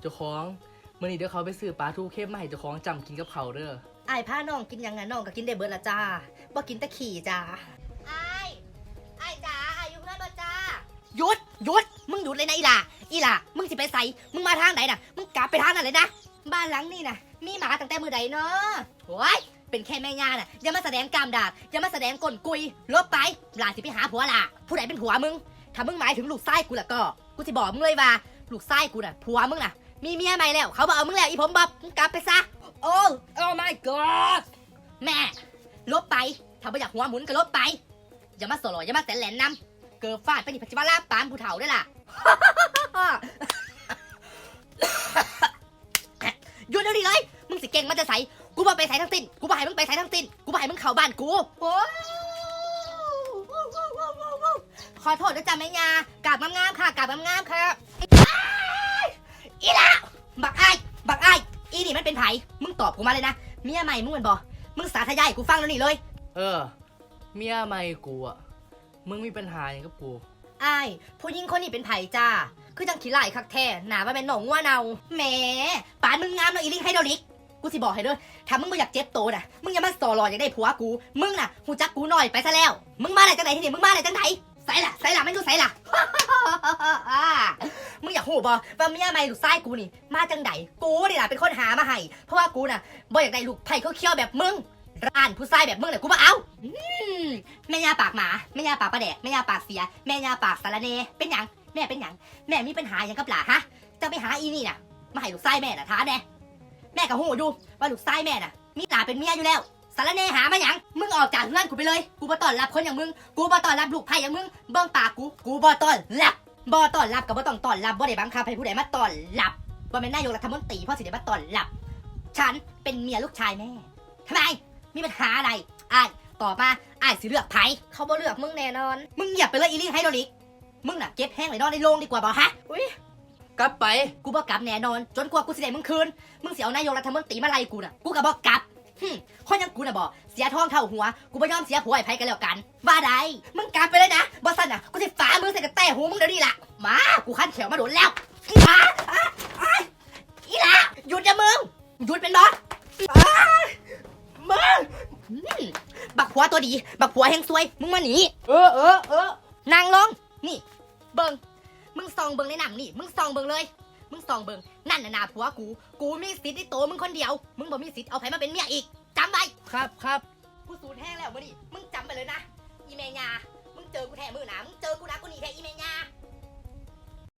เจ้าของมื่อนี้เดี๋ยวเขาไปซื้อปลาทูเข้มมาให้เจ้าของจำกินกับเขาวเด้อไอ้ายผ้าน้องกินหยังไงน้องก็กินได้เบิดละจ้าบ่กินแต่ขี่จ้าไอ้ายอ้ายจ้าอายุเพื่อนบ่จ้าหยุดหยุดมึงหยุดเลยนะอีหล่าอีหล่ามึงสิไปใส่มึงมาทางไหนน่ะ มึงกลับไปทางนั้นเลยนะ บ้านหลังนี่น่ะ มีหมาตั้งแต่มือใดเนาะโอ้ยเป็นแค่แม่ย่าน่ะอย่ามาแสดงกามดาบอย่ามาแสดงกลกุยลบไปหลานสิไปหาผัวล่ะผู้ใดเป็นผัวมึงถ้ามึงหมายถึงลูกไส้กูล่ะก็ กูสิบอกมึงเลยว่าลูกไส้กูน่ะผัวมึงน่ะ มีเมียใหม่แล้ว เขาบอกเอามึงแล้วอีผมบอกมึงกลับไปซะ โอ้ oh my god แม่ ลบไปถ้าไม่อยากหัวหมุนก็ลบไป อย่ามาสลอยอย่ามาแสนแหลนนำเกิดฟาดไปนี่ปัจจุบันลาบปามผู้เฒ่าด้วยล่ะ หยุดเดี๋ยวนี้เลย มึงสิเก่งมันจะใส่กูบอกไปใส่ทั้งสิ้น กูบอกให้มึงไปใส่ทั้งสิ้น กูบอกให้มึงเข้าบ้านกูโอ้ขอโทษนะจ๊ะแม่ยากราบงามๆค่ะกราบงามๆค่ะ อีละบักไอ้ายบักไอ้ายอีนี่มันเป็นไผมึงตอบกูมาเลยนะ เมียใหม่มึงเป็นบ่มึงสาธยายให้กูฟังแล้วนี่เลยเออ เมียใหม่กูอะ มึงมีปัญหาอย่างกับกู ไอ้ายผู้หญิงคนนี้เป็นไผจ้า คือจังขี้ไล่คักแท้หนาว่าเป็นหนองว่าเนาแหมปานมึงงามเนาะอีลิงไฮโดริก กูสิบอกให้เด้อถ้ามึงไม่อยากเจ็บโตวน่ะ มึงอย่ามาสอรออยากได้ผัวกู มึงน่ะหูจักกูหน่อยไปซะแล้ว มึงมาไหนจังไหนที่นี่มึงมาไหนจังไหนใส่ละใส่ละไม่ดูใส่ละ มึงอยากหูบอว่าเมียไม่ลูกไส้กูนี่ มาจังไหนกูนี่ล่ะเป็นคนหามาให้ เพราะว่ากูน่ะบ่อยากได้ลูกไผ่เขาเคี้ยวแบบมึงร้านผู้ชายแบบมึงเนี่ยกูมาเอาแม่ยาปากหมาแม่ยาปากประแดกแม่ยาปากเสีย แม่ยาปากสารเนเป็นหยังแม่เป็นหยังแม่มีปัญหาหยังกับหล่าฮะจะไปหาอีนี่น่ะ มาให้ลูกไส้แม่น่ะท้าแน่แม่ก็หูดูว่าลูกไส้แม่น่ะ มีหลาเป็นเมียอยู่แล้วสารเนหามาหยังมึงออกจากเรือนกูไปเลย กูบ่ต้อนรับคนอย่างมึง กูบ่ต้อนรับลูกไผ่อย่างมึงเบิ่งปากกู กูบ่ต้อนรับ บ่ต้อนรับกับบ่ต้องต้อนรับบ่ได้บังคับให้ผู้ใดมาต้อนรับบ่แม่นนายกรัฐมนตรีเพราะสิได้มาต้อนรับ ฉันเป็นเมียลูกชายแม่ทำไมมีปัญหาอะไรอ้ายตอบมาอ้ายสิเลือกไผเขาบ่เลือกมึงแน่นอน มึงอย่าไปเลยอีลี่ไฮโดรลิกมึงน่ะเก็บแห้งเลยนอนในโรงดีกว่าบ่ฮะอุ้ยกลับไปกูบ่กลับแน่นอน จนกว่ากูสิได้มึงคืนมึงเสียเอานายกรัฐมนตรีมาไล่กูน่ะกูก็บ่กลับหึคนอยังกูน่ะบ่เสียทองเท่าหัว กูบ่ยอมเสียผัวไอ้ไผกันแล้วกัน ว่าใดมึงกลับไปเลยนะบ่ซั่นน่ะ หูมึงเดี๋ยวนี้ล่ะมากูคันเขียวมาโดนแล้วอีหลาอะอะอีหลาหยุดนะมึงหยุดเป็นบ่อะมึงอืมบักผัวตัวดี บักผัวแห่งซวย มึงมาหนีเออเออเออนางลงนี่ เบิงมึงส่องเบิงในหนังนี่ มึงส่องเบิงเลย มึงส่องเบิงนั่นน่ะนาผัวกู กูมีสิทธิ์ในตัวมึงคนเดียว มึงบ่มีสิทธิ์เอาไผมาเป็นเมียอีกจำไว้ครับครับ กูสูญแห้งแล้วมื่อนี้มึงจำไปเลยนะ อีเมยามึง เจอกูแท้มือหนามึงเจอกูนะกูหนีแท้อีเมยา